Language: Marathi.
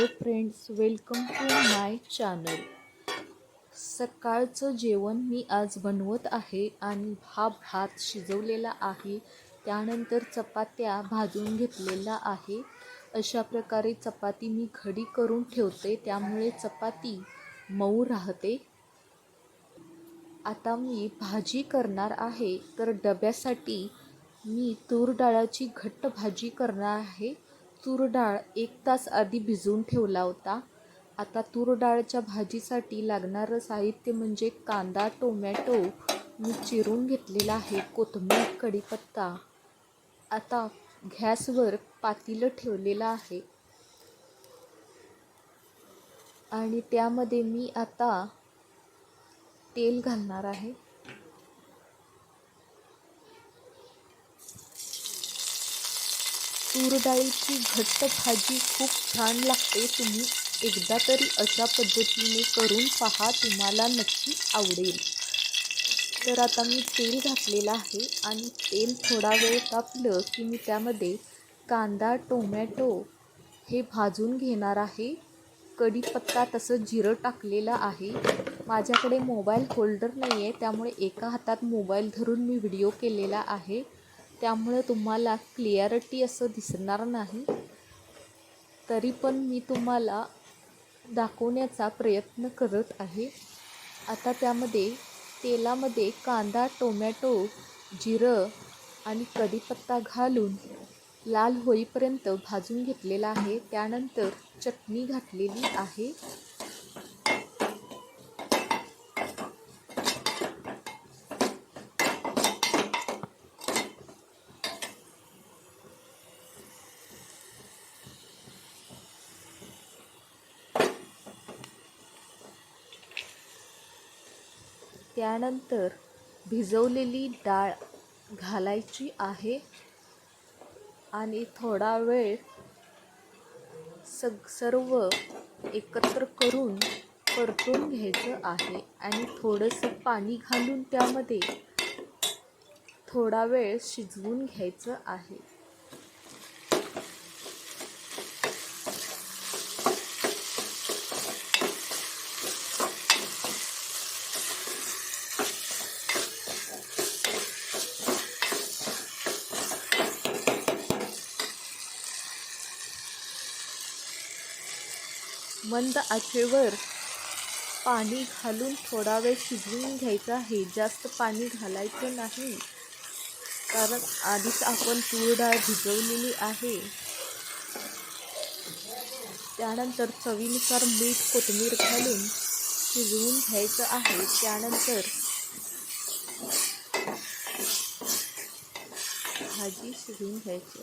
Hello friends welcome to my channel. सकाळचं जेवण मी आज बनवत आहे आणि हा भात शिजवलेला आहे. त्यानंतर चपात्या भाजून घेतलेल्या आहे. अशा प्रकारे चपाती मी घडी करून ठेवते त्यामुळे चपाती मऊ राहते. आता मी भाजी करणार आहे. तर डब्यासाठी मी तूर डाळाची घट्ट भाजी करणार आहे. तूर डाळ एक तास आधी भिजवून ठेवला होता. आता तूर डाळच्या भाजीसाठी लागणारं साहित्य म्हणजे कांदा टोमॅटो मी चिरून घेतलेला आहे. कोथिंबीर कढीपत्ता. आता गॅसवर पातेलं ठेवलेलं आहे. आणि त्यामध्ये मी आता तेल घालणार आहे. तूर डाळीची घट्ट भाजी खूप छान लागते. तुम्ही एकदा तरी अशा पद्धतीने करून पहा तुम्हाला नक्की आवडेल. तर आता मी तेल घातलेलं आहे आणि तेल थोडा वेळ तापलं की मी त्यामध्ये कांदा टोमॅटो हे भाजून घेणार आहे. कढीपत्ता तसं जिरं टाकलेलं आहे. माझ्याकडे मोबाईल होल्डर नाही आहे त्यामुळे एका हातात मोबाईल धरून मी व्हिडिओ केलेला आहे. त्यामुळे तुम्हाला क्लियारिटी असं दिसणार नाही. तरी पण मी तुम्हाला दाखवण्याचा प्रयत्न करत आहे. आता त्यामध्ये तेलामध्ये कांदा टोमॅटो जिरं आणि कढीपत्ता घालून लाल होईपर्यंत भाजून घेतलेला आहे. त्यानंतर चटणी घातलेली आहे. त्यानंतर भिजवलेली डाळ घालायची आहे आणि थोडा वेळ सग सर्व एकत्र करून परतून घ्यायचं आहे आणि थोडंसं पाणी घालून त्यामध्ये थोडा वेळ शिजवून घ्यायचं आहे. मंद आचेवर पाणी घालून थोडा वेळ शिजवून घ्यायचं आहे. जास्त पाणी घालायचं नाही कारण आधीच आपण तूर डाळ भिजवलेली आहे. त्यानंतर चवीनुसार मीठ कोथिंबीर घालून शिजवून घ्यायचं आहे. त्यानंतर भाजी शिजवून घ्यायची.